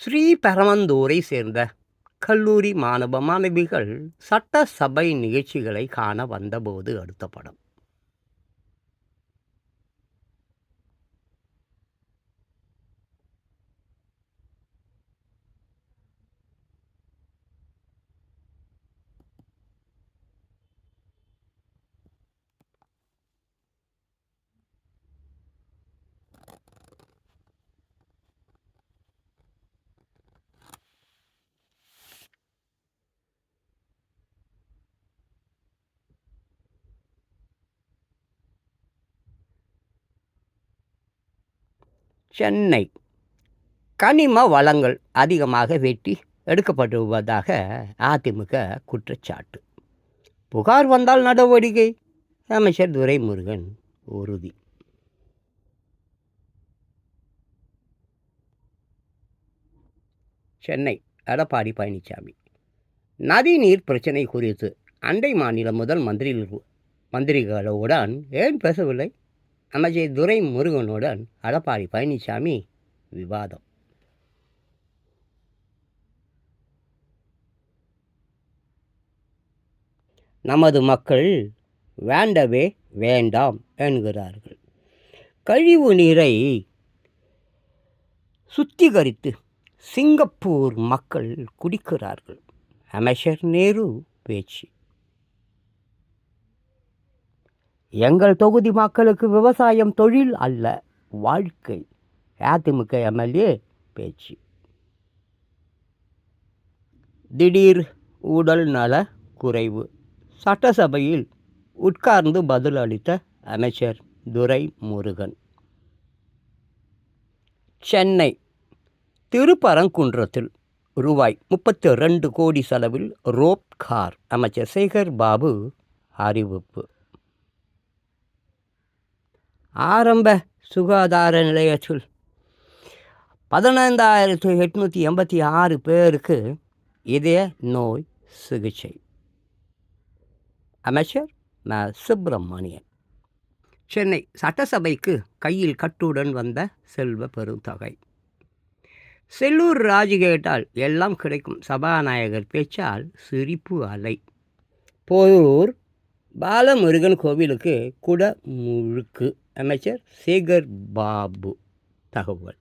ஸ்ரீபெரமந்தூரை சேர்ந்த கல்லூரி மாணவ மாணவிகள் சட்டசபை நிகழ்ச்சிகளை காண வந்தபோது அடுத்த படம். சென்னை கனிம வளங்கள் அதிகமாக வெட்டி எடுக்கப்படுவதாக அதிமுக குற்றச்சாட்டு. புகார் வந்தால் நடவடிக்கை? அமைச்சர் துரைமுருகன் உறுதி. சென்னை எடப்பாடி பழனிசாமி நதிநீர் பிரச்சனை குறித்து அண்டை மாநில முதல் மந்திரி மந்திரிகளுடன் ஏன் பேசவில்லை? அமைச்சர் துரைமுருகனுடன் எடப்பாடி பழனிசாமி விவாதம். நமது மக்கள் வேண்டவே வேண்டாம் என்கிறார்கள். கழிவு நீரை சுத்திகரித்து சிங்கப்பூர் மக்கள் குடிக்கிறார்கள். அமைச்சர் நேரு பேச்சு. எங்கள் தொகுதி மக்களுக்கு விவசாயம் தொழில் அல்ல வாழ்க்கை. அதிமுக எம்எல்ஏ பேச்சு. திடீர் உடல் நல குறைவு. சட்டசபையில் உட்கார்ந்து பதிலளித்த அமைச்சர் துரை முருகன் சென்னை திருப்பரங்குன்றத்தில் ரூபாய் முப்பத்தி ரெண்டு கோடி செலவில் ரோப் கார் அமைச்சர் சேகர் பாபு அறிவிப்பு. ஆரம்ப சுகாதார நிலையத்தில் பதினைந்தாயிரத்து எட்நூற்றி எண்பத்தி ஆறு பேருக்கு இதய நோய் சிகிச்சை. அமைச்சர் ம. சுப்பிரமணியன். சென்னை சட்டசபைக்கு கையில் கட்டுடன் வந்த செல்வ பெருந்தொகை. செல்லூர் ராஜு கேட்டால் எல்லாம் கிடைக்கும் சபாநாயகர் பேச்சால் சிரிப்பு அலை. போரூர் பாலமுருகன் கோவிலுக்கு குட முழுக்கு அமைச்சர் சேகர் பாபு தகவல்.